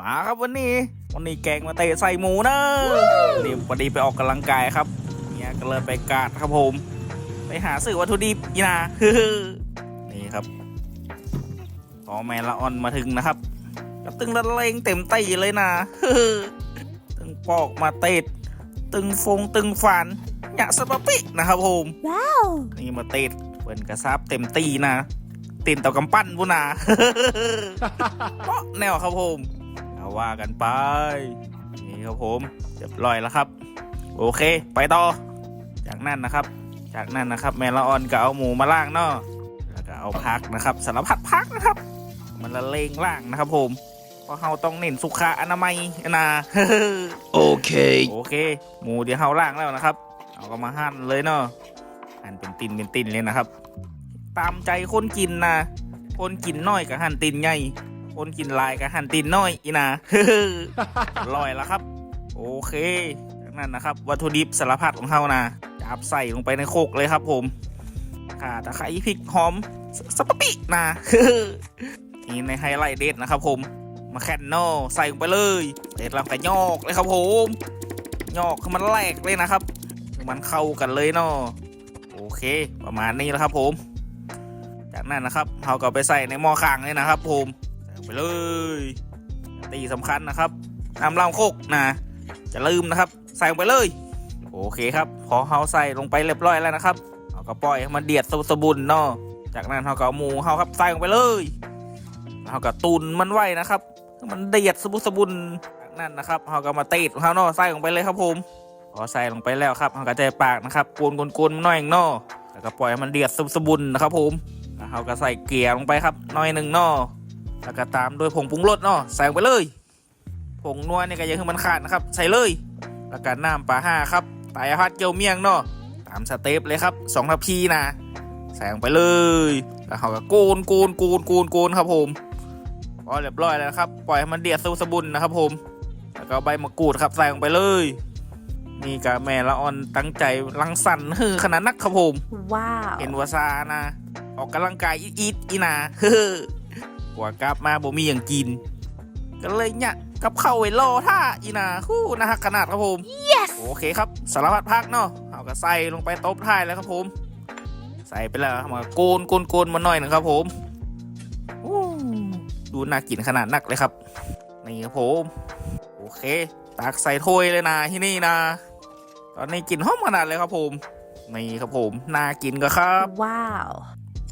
มาครับวันนี้ วันนี้แกงมาเตะใส่หมูนะวันนี้พอดีไปออกกำลังกายครับเนี่ยก็เลยไปกาดครับผม ไปหาซื้อวัตถุดิบอีนานี่ครับพอแม่ละออนมาถึงนะครับก็ตึงละเลงเต็มตีเลยนะตึงปอกมาเตดตึงฟงตึงฟันหยะสะปะปินะครับผมว้าวนี่มาเตดเปินกระซับเต็มตีนะตีนเต่ากำปั้นพุนาเนาะแนวครับผมเอา ว่ากันไป นี่ครับผมเรียบร้อยแล้วครับ โอเค ไปต่อ จากนั้นนะครับ จากนั้นนะครับ แมละออนก็เอาหมูมาล่างเนาะแล้วก็เอาพักนะครับสารพัดพักนะครับ มันละเลงล่างนะครับผมเพราะเราต้องเน้นสุขอนามัยนะ Okay. โอเค หมูเดี๋ยวเฮาล่างแล้วนะครับ เอาก็มาหั่นเลยเนาะหั่นเป็นตินเป็นตินเลยนะครับ ตามใจคนกินนะคนกินน้อยก็หั่นตินใหญ่ คนกินลายก็หั่นตินน้อยอีนะลอยแล้วครับ โอเคจากนั้นนะครับ วัตถุดิบสารพัดของเฮานะจับใส่ลงไปในโคกเลยครับผมข่าตะไคร้พริกหอมสสปะปินะนี่ในไฮไลท์เด็ดนะครับผม มาแคนโนใส่ลงไปเลยเสร็จแล้วก็ยอกเลยครับผมยอกให้มันแหลกเลยนะครับ มันเข้ากันเลยเนาะโอเค ประมาณนี้แล้วครับผม จากนั้นนะครับเราก็ไปใส่ในหม้อข้างเลยนะครับผม ไปเลย ตีสำคัญนะครับน้ำลำโคกนะ จะลืมนะครับ ใส่ลงไปเลย โอเคครับ พอเราใส่ลงไปเรียบร้อยแล้วนะครับเราก็ปล่อยให้มันเดือดสบุนเนาะจากนั้นเราก็เอาหมูเราครับใส่ลงไปเลยเราก็ตุนมันไว้นะครับ มันเดือดสบุสบุนจากนั้นนะครับเราก็มาตีดเขาเนาะใส่ลงไปเลยครับผมพอใส่ลงไปแล้วครับเราก็จะปากนะครับกวนกวนกวนหน่อยเนาะแล้วก็ปล่อยให้มันเดือดสบุสบุนนะครับผมเราก็ใส่เกลือลงไปครับหน่อยหนึ่งเนาะ แล้วก็ตามด้วยผงปรุงรสเนาะใส่ลงไปเลย ผงนัวเนี่ยก็อยังให้มันขาดนะครับ ใส่เลย แล้วก็น้ำปลาห้าครับไตรพัดเกี๊ยวเมี่ยงเนาะตามสเต็ปเลยครับสองทัพพีนะใส่ลงไปเลย แล้วเราก็โกนโกนโกนโกนโกนครับผมพอเรียบร้อยแล้วนะครับ ปล่อยให้มันเดือดสู้สบุนนะครับผม แล้วก็ใบมะกรูดครับใส่ลงไปเลย นี่กะแม่ละออนตั้งใจรังสรรค์ฮือขนาดนักครับผม ว้าว เห็นว่าซานะ ออกกำลังกายอีดๆอีนา เฮ้อ กว่ากลับมาบ่มีอย่างกิน ก็เลยเนี่ยกับข้าวไว้รอท่าอีนาคู่นะฮะขนาดครับผม yes โอเคครับสารพัดพักเนาะเอาก็ใส่ลงไปตบท้ายแล้วครับผม ใส่ไปแล้วครับมาโกนโกนโกนมาหน่อยหนึ่งครับผมอู้ดูน่ากินขนาดนักเลยครับนี่ครับผมโอเคตักใส่ถ้วยเลยนะที่นี่นะ ตอนนี้กินหอมขนาดเลยครับผมนี่ครับผมน่ากินก็ครับ ว้าว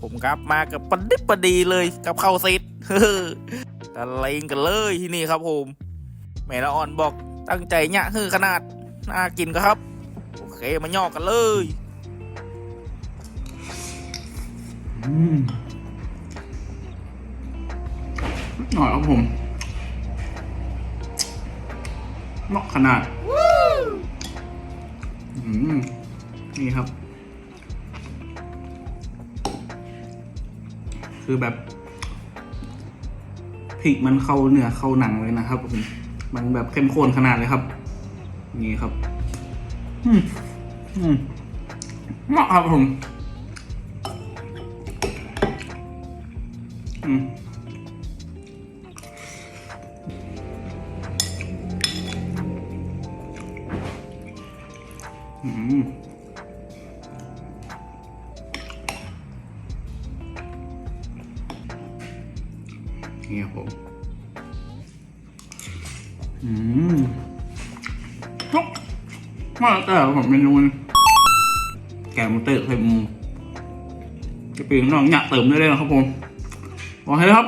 ผมกลับมากับประดิบประดีเลยกับข้าวเซตกันเลงกันเลยที่นี่ครับผมแม่ละอ่อนบอกตั้งใจเนี่ยคือขนาดน่ากินก็ครับ โอเคมาย่อกันเลยอืมหน่อยครับผมเหมาะขนาด อืมนี่ครับ คือแบบพริกมันเข้าเนื้อเข้าหนังเลยนะครับผมมันแบบเข้มข้นขนาดเลยครับ นี่ครับ อืมอืมเหมาะครับผมอืมอืม นี่ครับผมอืมทุกมาแล้วแต่ผมเมนูแกงมันเตะใส่มูจะเป็นน้องอยากเติมได้เลยนะครับผมบอกให้เลยครับ